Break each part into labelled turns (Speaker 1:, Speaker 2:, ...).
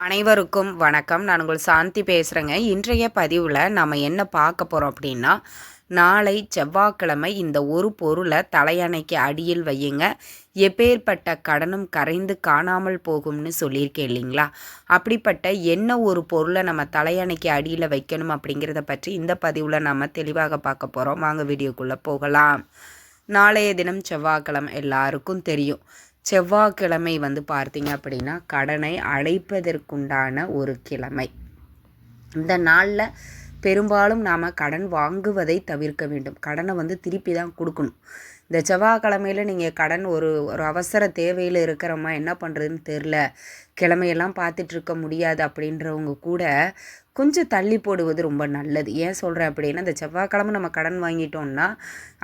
Speaker 1: அனைவருக்கும் வணக்கம். நான் உங்கள் சாந்தி பேசுகிறேங்க இன்றைய பதிவில் நம்ம என்ன பார்க்க போகிறோம் அப்படின்னா நாளை செவ்வாய்க்கிழமை இந்த ஒரு பொருளை தலையணைக்கு அடியில் வையுங்க. எப்பேற்பட்ட கடனும் கரைந்து காணாமல் போகும்னு சொல்லியிருக்கேன் இல்லைங்களா? அப்படிப்பட்ட என்ன ஒரு பொருளை நம்ம தலையணைக்கு அடியில் வைக்கணும் அப்படிங்கிறத பற்றி இந்த பதிவில் நம்ம தெளிவாக பார்க்க போகிறோம் வாங்க வீடியோக்குள்ளே போகலாம். நாளைய தினம் செவ்வாய்க்கிழமை எல்லாருக்கும் தெரியும். செவ்வாய்க்கிழமை வந்து பார்த்தீங்க அப்படின்னா கடனை அழைப்பதற்குண்டான ஒரு கிழமை. இந்த நாளில் பெரும்பாலும் நாம் கடன் வாங்குவதை தவிர்க்க வேண்டும். கடனை வந்து திருப்பி தான் கொடுக்கணும். இந்த செவ்வாய்க்கிழமையில் நீங்கள் கடன் ஒரு ஒரு அவசர தேவையில் இருக்கிறோமா என்ன பண்ணுறதுன்னு தெரில கிழமையெல்லாம் பார்த்துட்ருக்க முடியாது அப்படின்றவங்க கூட கொஞ்சம் தள்ளி போடுவது ரொம்ப நல்லது. ஏன் சொல்கிறேன் அப்படின்னா இந்த செவ்வாய்க்கிழமை நம்ம கடன் வாங்கிட்டோம்னா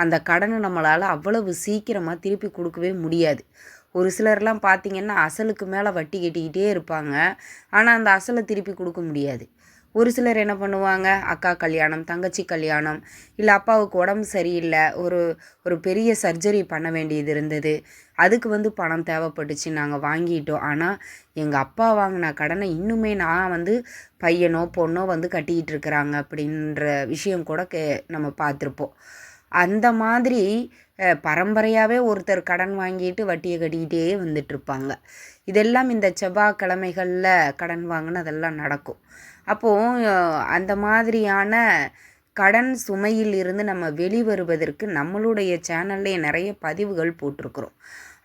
Speaker 1: அந்த கடனை நம்மளால் அவ்வளவு சீக்கிரமாக திருப்பி கொடுக்கவே முடியாது. ஒரு சிலர்லாம் பார்த்திங்கன்னா அசலுக்கு மேலே வட்டி கட்டிக்கிட்டே இருப்பாங்க. ஆனால் அந்த அசலை திருப்பி கொடுக்க முடியாது. ஒரு சிலர் என்ன பண்ணுவாங்க? அக்கா கல்யாணம் தங்கச்சி கல்யாணம் இல்லை அப்பாவுக்கு உடம்பு சரியில்லை ஒரு ஒரு பெரிய சர்ஜரி பண்ண வேண்டியது இருந்தது. அதுக்கு வந்து பணம் தேவைப்பட்டுச்சு நாங்கள் வாங்கிட்டோம். ஆனால் எங்கள் அப்பா வாங்கின கடனை இன்னுமே நான் வந்து பையனோ பொண்ணோ வந்து கட்டிக்கிட்டு இருக்கிறாங்க அப்படின்ற விஷயம் கூட கே நம்ம பார்த்துருப்போம். அந்த மாதிரி பரம்பரையாகவே ஒருத்தர் கடன் வாங்கிட்டு வட்டியை கட்டிக்கிட்டே வந்துட்டுருப்பாங்க இதெல்லாம் இந்த செவ்வாய்க்கிழமைகளில் கடன் வாங்கினதெல்லாம் நடக்கும். அப்போது அந்த மாதிரியான கடன் சுமையில் இருந்து நம்ம வெளிவருவதற்கு நம்மளுடைய சேனல்லே நிறைய பதிவுகள் போட்டிருக்கிறோம்.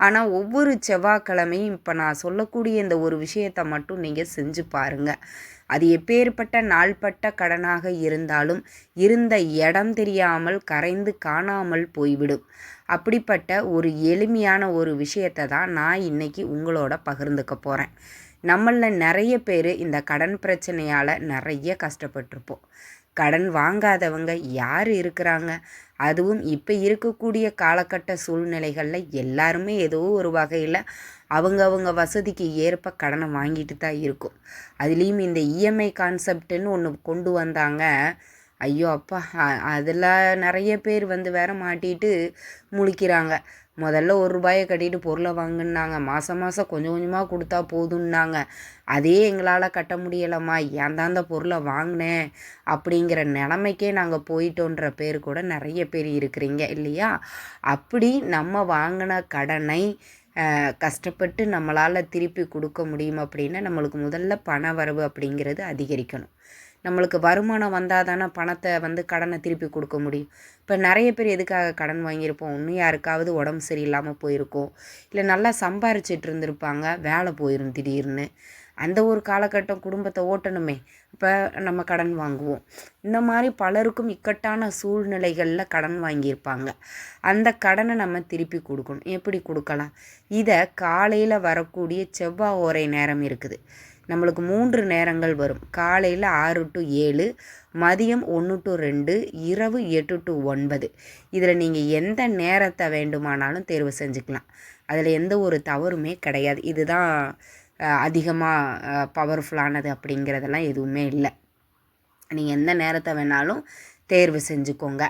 Speaker 1: ஆனால் ஒவ்வொரு செவ்வாய்க்கிழமையும் இப்போ நான் சொல்லக்கூடிய இந்த ஒரு விஷயத்தை மட்டும் நீங்கள் செஞ்சு பாருங்கள் அது எப்பேற்பட்ட நாள்பட்ட கடனாக இருந்தாலும் இருந்த இடம் தெரியாமல் கரைந்து காணாமல் போய்விடும். அப்படிப்பட்ட ஒரு எளிமையான ஒரு விஷயத்தை தான் நான் இன்றைக்கி உங்களோட பகிர்ந்துக்க போகிறேன் நம்மளில் நிறைய பேர் இந்த கடன் பிரச்சனையால் நிறைய கஷ்டப்பட்டிருப்போம். கடன் வாங்காதவங்க யார் இருக்கிறாங்க? அதுவும் இப்போ இருக்கக்கூடிய காலகட்ட சூழ்நிலைகளில் எல்லாருமே ஏதோ ஒரு வகையில் அவங்க அவங்க வசதிக்கு ஏற்ப கடனை வாங்கிட்டு தான் இருக்கும். அதுலேயும் இந்த இஎம்ஐ கான்செப்டுன்னு ஒன்று கொண்டு வந்தாங்க. ஐயோ அப்பா. அதில் நிறைய பேர் வந்து வேற மாட்டிட்டு முழிக்கிறாங்க. முதல்ல ஒரு ரூபாயை கட்டிட்டு பொருளை வாங்கினாங்க மாதம் மாதம் கொஞ்சம் கொஞ்சமாக கொடுத்தா போதுன்னாங்க. அதே எங்களால் கட்ட முடியலம்மா. ஏன் தான் அந்த பொருளை வாங்கினேன்? அப்படிங்கிற நிலமைக்கே நாங்கள் போயிட்டோன்ற பேர் கூட நிறைய பேர் இருக்கிறீங்க இல்லையா? அப்படி நம்ம வாங்கின கடனை கஷ்டப்பட்டு நம்மளால் திருப்பி கொடுக்க முடியும் அப்படின்னா நம்மளுக்கு முதல்ல பண வரவு அப்படிங்கிறது அதிகரிக்கணும். நம்மளுக்கு வருமானம் வந்தால் தானே பணத்தை வந்து கடனை திருப்பி கொடுக்க முடியும். இப்போ நிறைய பேர் எதுக்காக கடன் வாங்கியிருப்போம்? இன்னும் யாருக்காவது உடம்பு சரியில்லாமல் போயிருக்கோம். இல்லை நல்லா சம்பாரிச்சிட்டு இருந்திருப்பாங்க. வேலை போயிடும் திடீர்னு. அந்த ஒரு காலகட்டம் குடும்பத்தை ஓட்டணுமே. இப்போ நம்ம கடன் வாங்குவோம். இந்த மாதிரி பலருக்கும் இக்கட்டான சூழ்நிலைகளில் கடன் வாங்கியிருப்பாங்க. அந்த கடனை நம்ம திருப்பி கொடுக்கணும். எப்படி கொடுக்கலாம்? இதை காலையில் வரக்கூடிய செவ்வாய் ஓரை நேரம் இருக்குது. நம்மளுக்கு மூன்று நேரங்கள் வரும். காலையில் ஆறு டு ஏழு மதியம் ஒன்று டு ரெண்டு இரவு எட்டு டு ஒன்பது. இதில் நீங்கள் எந்த நேரத்தை வேண்டுமானாலும் தேர்வு செஞ்சுக்கலாம். அதில் எந்த ஒரு தவறுமே கிடையாது. இதுதான் அதிகமாக பவர்ஃபுல்லானது அப்படிங்கிறதெல்லாம் எதுவுமே இல்லை. நீங்கள் எந்த நேரத்தை வேணாலும் தேர்வு செஞ்சுக்கோங்க.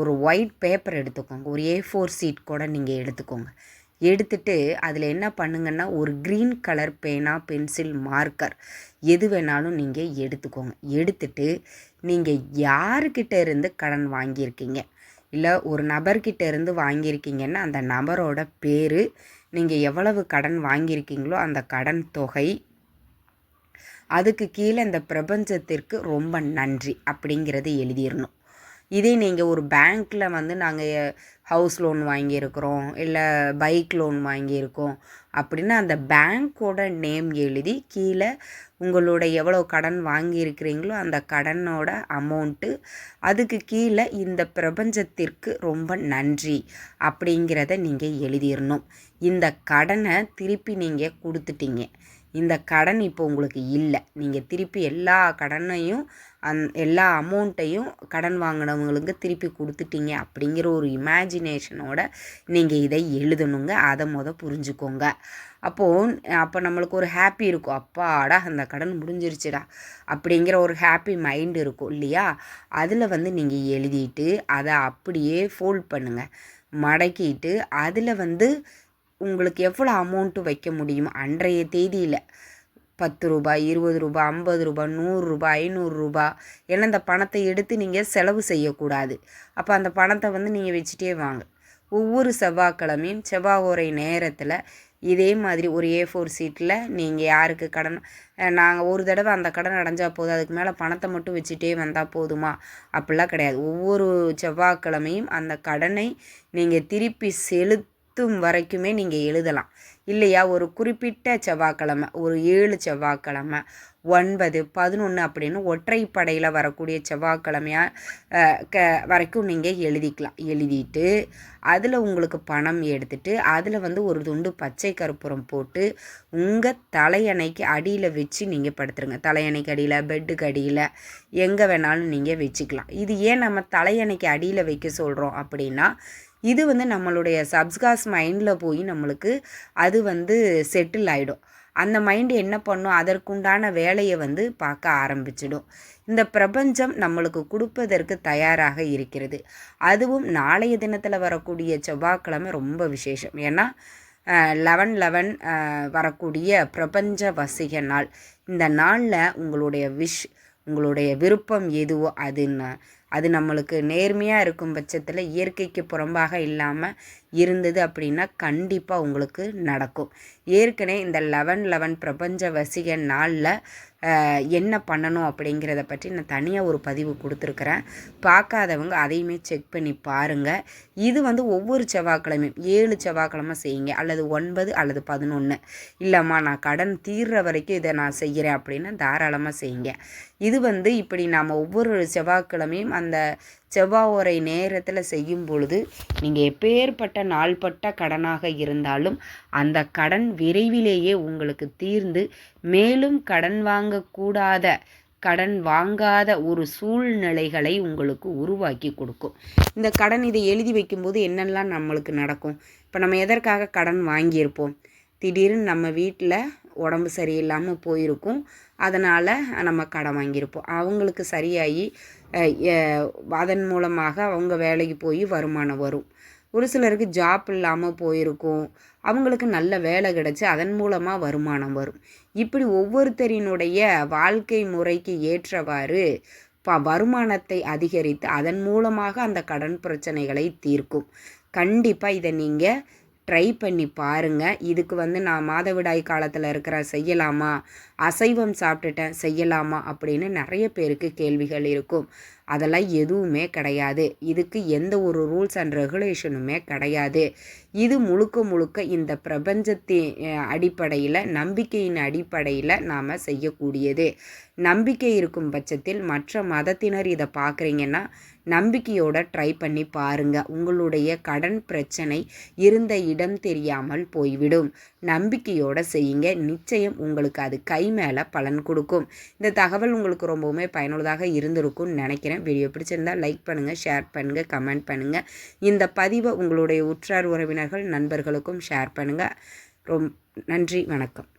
Speaker 1: ஒரு ஒயிட் பேப்பர் எடுத்துக்கோங்க. ஒரு ஏ ஃபோர் சீட் கூட நீங்கள் எடுத்துக்கோங்க. எடுத்துட்டு அதில் என்ன பண்ணுங்கன்னா ஒரு க்ரீன் கலர் பேனா பென்சில் மார்க்கர் எது வேணாலும் நீங்கள் எடுத்துக்கோங்க. எடுத்துட்டு நீங்கள் யாருக்கிட்ட இருந்து கடன் வாங்கியிருக்கீங்க? இல்லை ஒரு நபர்கிட்ட இருந்து வாங்கியிருக்கீங்கன்னா அந்த நபரோட பேர் நீங்கள் எவ்வளவு கடன் வாங்கியிருக்கீங்களோ அந்த கடன் தொகை அதுக்கு கீழே இந்த பிரபஞ்சத்திற்கு ரொம்ப நன்றி அப்படிங்கிறது எழுதிடணும் இதே நீங்கள் ஒரு பேங்க்கில் வந்து நாங்கள் ஹவுஸ் லோன் வாங்கியிருக்கிறோம் இல்லை பைக் லோன் வாங்கியிருக்கோம் அப்படின்னா அந்த பேங்க்கோட நேம் எழுதி கீழே உங்களோட எவ்வளோ கடன் வாங்கியிருக்கிறீங்களோ அந்த கடனோட அமௌண்ட்டு அதுக்கு கீழே இந்த பிரபஞ்சத்திற்கு ரொம்ப நன்றி அப்படிங்கிறத நீங்கள் எழுதிடணும் இந்த கடனை திருப்பி நீங்கள் கொடுத்துட்டீங்க. இந்த கடன் இப்போ உங்களுக்கு இல்லை. நீங்கள் திருப்பி எல்லா கடனையும் அந் எல்லா அமௌண்ட்டையும் கடன் வாங்கினவங்களுக்கு திருப்பி கொடுத்துட்டீங்க அப்படிங்கிற ஒரு இமேஜினேஷனோட நீங்கள் இதை எழுதணுங்க. அதை முத புரிஞ்சுக்கோங்க. அப்போது அப்போ நம்மளுக்கு ஒரு ஹாப்பி இருக்கும். அப்பாடா அந்த கடன் முடிஞ்சிருச்சுடா அப்படிங்கிற ஒரு ஹாப்பி மைண்ட் இருக்கும் இல்லையா? அதில் வந்து நீங்கள் எழுதிட்டு அதை அப்படியே ஃபோல்ட் பண்ணுங்கள் மடக்கிட்டு அதில் வந்து உங்களுக்கு எவ்வளோ அமௌண்ட்டு வைக்க முடியும்? அன்றைய தேதியில். பத்து ரூபாய் இருபது ரூபாய் ஐம்பது ரூபாய் நூறுரூபா ஐநூறுரூபா ஏன்னா இந்த பணத்தை எடுத்து நீங்கள் செலவு செய்யக்கூடாது. அப்போ அந்த பணத்தை வந்து நீங்கள் வச்சுட்டே வாங்க. ஒவ்வொரு செவ்வாய்க்கிழமையும் செவ்வாய் ஓரை நேரத்தில் இதே மாதிரி ஒரு ஏ ஃபோர் சீட்டில் நீங்கள் யாருக்கு கடன் நாங்கள் ஒரு தடவை அந்த கடன் அடைஞ்சால் போதும். அதுக்கு மேலே பணத்தை மட்டும் வச்சுட்டே வந்தால் போதுமா? அப்படிலாம் கிடையாது. ஒவ்வொரு செவ்வாய்க்கிழமையும் அந்த கடனை நீங்கள் திருப்பி பத்தும் வரைக்குமே நீங்கள் எழுதலாம். இல்லையா? ஒரு குறிப்பிட்ட செவ்வாய்க்கிழமை ஒரு ஏழு செவ்வாய்க்கிழமை ஒன்பது பதினொன்று அப்படின்னு ஒற்றைப்படையில் வரக்கூடிய செவ்வாய்க்கிழமையாக க வரைக்கும் நீங்கள் எழுதிக்கலாம். எழுதிட்டு அதில் உங்களுக்கு பணம் எடுத்துட்டு அதில் வந்து ஒரு துண்டு பச்சை கற்பூரம் போட்டு உங்கள் தலையணைக்கு அடியில் வச்சு நீங்கள் படுத்துருங்க. தலையணைக்கு அடியில் பெட்டுக்கு அடியில் எங்கே வேணாலும் நீங்கள் வச்சுக்கலாம். இது ஏன் நம்ம தலையணைக்கு அடியில் வைக்க சொல்கிறோம் அப்படின்னா இது வந்து நம்மளுடைய சப்ஸ்காஸ் மைண்டில் போய் நம்மளுக்கு அது வந்து செட்டில் ஆகிடும் அந்த மைண்டு என்ன பண்ணும்? அதற்குண்டான வேலையை வந்து பார்க்க ஆரம்பிச்சிடும். இந்த பிரபஞ்சம் நம்மளுக்கு கொடுப்பதற்கு தயாராக இருக்கிறது. அதுவும் நாளைய தினத்தில் வரக்கூடிய செவ்வாய்க்கிழமை ரொம்ப விசேஷம். ஏன்னா லெவன் லெவன் வரக்கூடிய பிரபஞ்ச வசிக நாள். இந்த நாளில் உங்களுடைய விஷ் உங்களுடைய விருப்பம் எதுவோ அதுன்னு அது நம்மளுக்கு நேர்மையாக இருக்கும் பட்சத்தில் இயற்கைக்கு புறம்பாக இல்லாமல் இருந்தது அப்படின்னா கண்டிப்பாக உங்களுக்கு நடக்கும். ஏற்கனவே இந்த லெவன் லெவன் பிரபஞ்ச வசிக நாளில் என்ன பண்ணணும் அப்படிங்கிறத பற்றி நான் தனியாக ஒரு பதிவு கொடுத்துருக்குறேன். பார்க்காதவங்க அதையுமே செக் பண்ணி பாருங்கள் இது வந்து ஒவ்வொரு செவ்வாய்க்கிழமையும் ஏழு செவ்வாய்க்கிழமை செய்யுங்க. அல்லது ஒன்பது அல்லது பதினொன்று இல்லைம்மா நான் கடன் தீர்ற வரைக்கும் இதை நான் செய்கிறேன் அப்படின்னா தாராளமாக செய்யுங்க. இது வந்து இப்படி நாம் ஒவ்வொரு செவ்வாய்க்கிழமையும் அந்த செவ்வாய் நேரத்தில் செய்யும் பொழுது நீங்கள் எப்பேற்பட்ட நாள்பட்ட கடனாக இருந்தாலும் அந்த கடன் விரைவிலேயே உங்களுக்கு தீர்ந்து மேலும் கடன் வாங்கக்கூடாத கடன் வாங்காத ஒரு சூழ்நிலைகளை உங்களுக்கு உருவாக்கி கொடுக்கும். இந்த கடன் இதை எழுதி வைக்கும்போது என்னெல்லாம் நம்மளுக்கு நடக்கும்? இப்போ நம்ம எதற்காக கடன் வாங்கியிருப்போம்? திடீர்னு நம்ம வீட்டில் உடம்பு சரியில்லாமல் போயிருக்கும். அதனால் நம்ம கடன் வாங்கியிருப்போம். அவங்களுக்கு சரியாகி அதன் மூலமாக அவங்க வேலைக்கு போய் வருமானம் வரும். ஒரு சிலருக்கு ஜாப் இல்லாமல் போயிருக்கும். அவங்களுக்கு நல்ல வேலை கிடச்சி அதன் மூலமாக வருமானம் வரும். இப்படி ஒவ்வொருத்தரினுடைய வாழ்க்கை முறைக்கு ஏற்றவாறு ப வருமானத்தை அதிகரித்து அதன் மூலமாக அந்த கடன் பிரச்சனைகளை தீர்க்கும். கண்டிப்பாக இதை நீங்கள் ட்ரை பண்ணி பாருங்கள் இதுக்கு வந்து நான் மாதவிடாய் காலத்தில் இருக்கிற செய்யலாமா? அசைவம் சாப்பிட்டுட்டேன் செய்யலாமா? அப்படின்னு நிறைய பேருக்கு கேள்விகள் இருக்கும். அதெல்லாம் எதுவுமே கிடையாது. இதுக்கு எந்த ஒரு ரூல்ஸ் அண்ட் ரெகுலேஷனுமே கிடையாது. இது முழுக்க முழுக்க இந்த பிரபஞ்சத்தின் அடிப்படையில் நம்பிக்கையின் அடிப்படையில் நாம் செய்யக்கூடியது. நம்பிக்கை இருக்கும் பட்சத்தில் மற்ற மதத்தினர் இதை பார்க்குறீங்கன்னா நம்பிக்கையோட ட்ரை பண்ணி பாருங்கள் உங்களுடைய கடன் பிரச்சனை இருந்த இடம் தெரியாமல் போய்விடும். நம்பிக்கையோட செய்யுங்க. நிச்சயம் உங்களுக்கு அது கை மேலே பலன் கொடுக்கும். இந்த தகவல் உங்களுக்கு ரொம்பவுமே பயனுள்ளதாக இருந்திருக்கும்னு நினைக்கிறேன். வீடியோ பிடிச்சிருந்தால் லைக் பண்ணுங்கள் ஷேர் பண்ணுங்கள் கமெண்ட் பண்ணுங்கள் இந்த பதிவை உங்களுடைய உற்றார் உறவினர்கள் நண்பர்களுக்கும் ஷேர் பண்ணுங்கள் ரொம் நன்றி வணக்கம்.